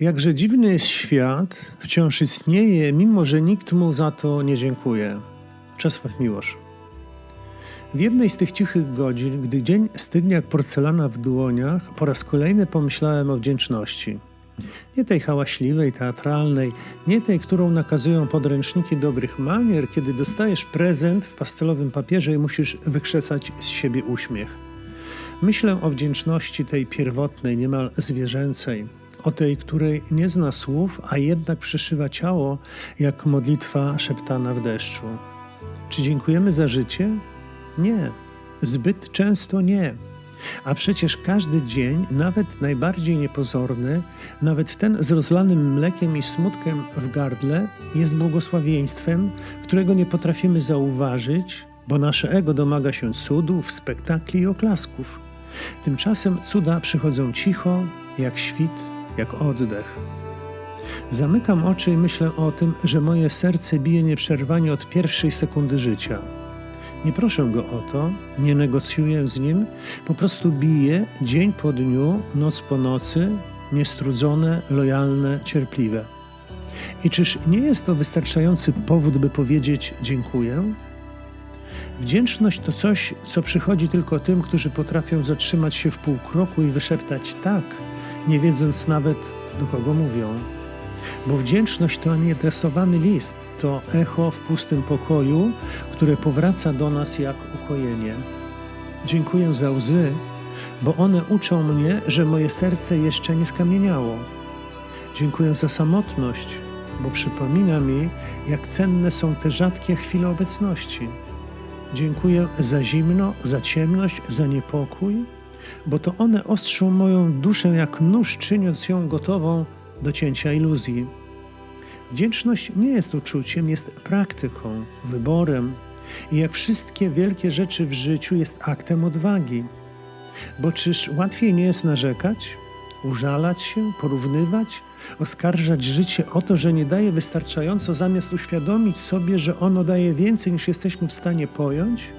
Jakże dziwny jest świat, wciąż istnieje, mimo że nikt mu za to nie dziękuje. Czesław Miłosz. W jednej z tych cichych godzin, gdy dzień stygnie jak porcelana w dłoniach, po raz kolejny pomyślałem o wdzięczności. Nie tej hałaśliwej, teatralnej, nie tej, którą nakazują podręczniki dobrych manier, kiedy dostajesz prezent w pastelowym papierze i musisz wykrzesać z siebie uśmiech. Myślę o wdzięczności tej pierwotnej, niemal zwierzęcej, o tej, której nie zna słów, a jednak przeszywa ciało, jak modlitwa szeptana w deszczu. Czy dziękujemy za życie? Nie, zbyt często nie. A przecież każdy dzień, nawet najbardziej niepozorny, nawet ten z rozlanym mlekiem i smutkiem w gardle, jest błogosławieństwem, którego nie potrafimy zauważyć, bo nasze ego domaga się cudów, spektakli i oklasków. Tymczasem cuda przychodzą cicho, jak świt, jak oddech. Zamykam oczy i myślę o tym, że moje serce bije nieprzerwanie od pierwszej sekundy życia. Nie proszę go o to, nie negocjuję z nim, po prostu biję dzień po dniu, noc po nocy, niestrudzone, lojalne, cierpliwe. I czyż nie jest to wystarczający powód, by powiedzieć dziękuję? Wdzięczność to coś, co przychodzi tylko tym, którzy potrafią zatrzymać się w pół kroku i wyszeptać tak, nie wiedząc nawet do kogo mówią. Bo wdzięczność to nieadresowany list, to echo w pustym pokoju, które powraca do nas jak ukojenie. Dziękuję za łzy, bo one uczą mnie, że moje serce jeszcze nie skamieniało. Dziękuję za samotność, bo przypomina mi, jak cenne są te rzadkie chwile obecności. Dziękuję za zimno, za ciemność, za niepokój, bo to one ostrzą moją duszę jak nóż, czyniąc ją gotową do cięcia iluzji. Wdzięczność nie jest uczuciem, jest praktyką, wyborem i jak wszystkie wielkie rzeczy w życiu jest aktem odwagi. Bo czyż łatwiej nie jest narzekać, użalać się, porównywać, oskarżać życie o to, że nie daje wystarczająco, zamiast uświadomić sobie, że ono daje więcej niż jesteśmy w stanie pojąć?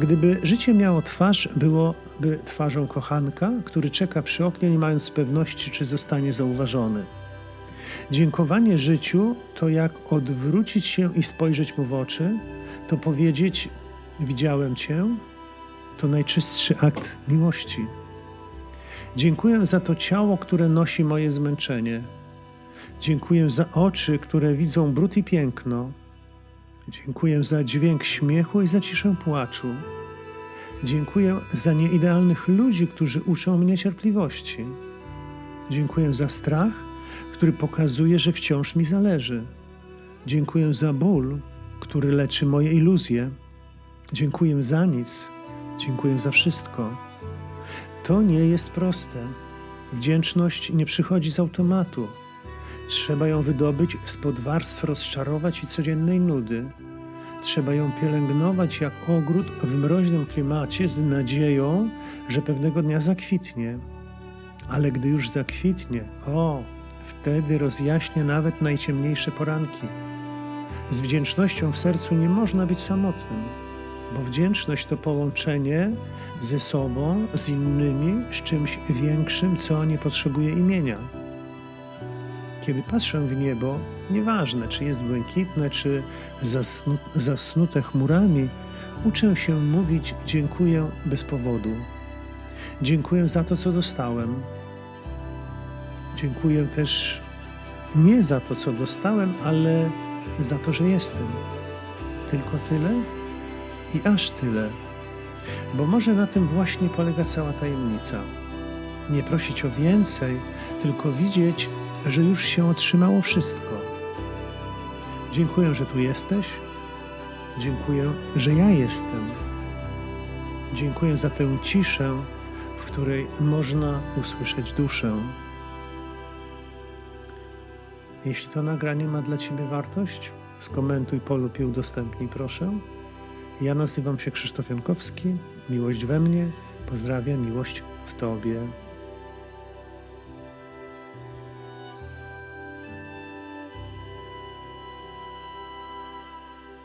Gdyby życie miało twarz, byłoby twarzą kochanka, który czeka przy oknie, nie mając pewności, czy zostanie zauważony. Dziękowanie życiu to jak odwrócić się i spojrzeć mu w oczy, to powiedzieć: Widziałem Cię, to najczystszy akt miłości. Dziękuję za to ciało, które nosi moje zmęczenie. Dziękuję za oczy, które widzą brud i piękno. Dziękuję za dźwięk śmiechu i za ciszę płaczu. Dziękuję za nieidealnych ludzi, którzy uczą mnie cierpliwości. Dziękuję za strach, który pokazuje, że wciąż mi zależy. Dziękuję za ból, który leczy moje iluzje. Dziękuję za nic. Dziękuję za wszystko. To nie jest proste. Wdzięczność nie przychodzi z automatu. Trzeba ją wydobyć spod warstw rozczarować i codziennej nudy. Trzeba ją pielęgnować jak ogród w mroźnym klimacie z nadzieją, że pewnego dnia zakwitnie. Ale gdy już zakwitnie, o, wtedy rozjaśnia nawet najciemniejsze poranki. Z wdzięcznością w sercu nie można być samotnym, bo wdzięczność to połączenie ze sobą, z innymi, z czymś większym, co nie potrzebuje imienia. Kiedy patrzę w niebo, nieważne czy jest błękitne, czy zasnu, zasnute chmurami, uczę się mówić dziękuję bez powodu. Dziękuję za to, co dostałem. Dziękuję też nie za to, co dostałem, ale za to, że jestem. Tylko tyle i aż tyle. Bo może na tym właśnie polega cała tajemnica. Nie prosić o więcej, tylko widzieć, że już się otrzymało wszystko. Dziękuję, że tu jesteś. Dziękuję, że ja jestem. Dziękuję za tę ciszę, w której można usłyszeć duszę. Jeśli to nagranie ma dla Ciebie wartość, skomentuj, polub i udostępnij proszę. Ja nazywam się Krzysztof Jankowski. Miłość we mnie. Pozdrawiam, miłość w Tobie.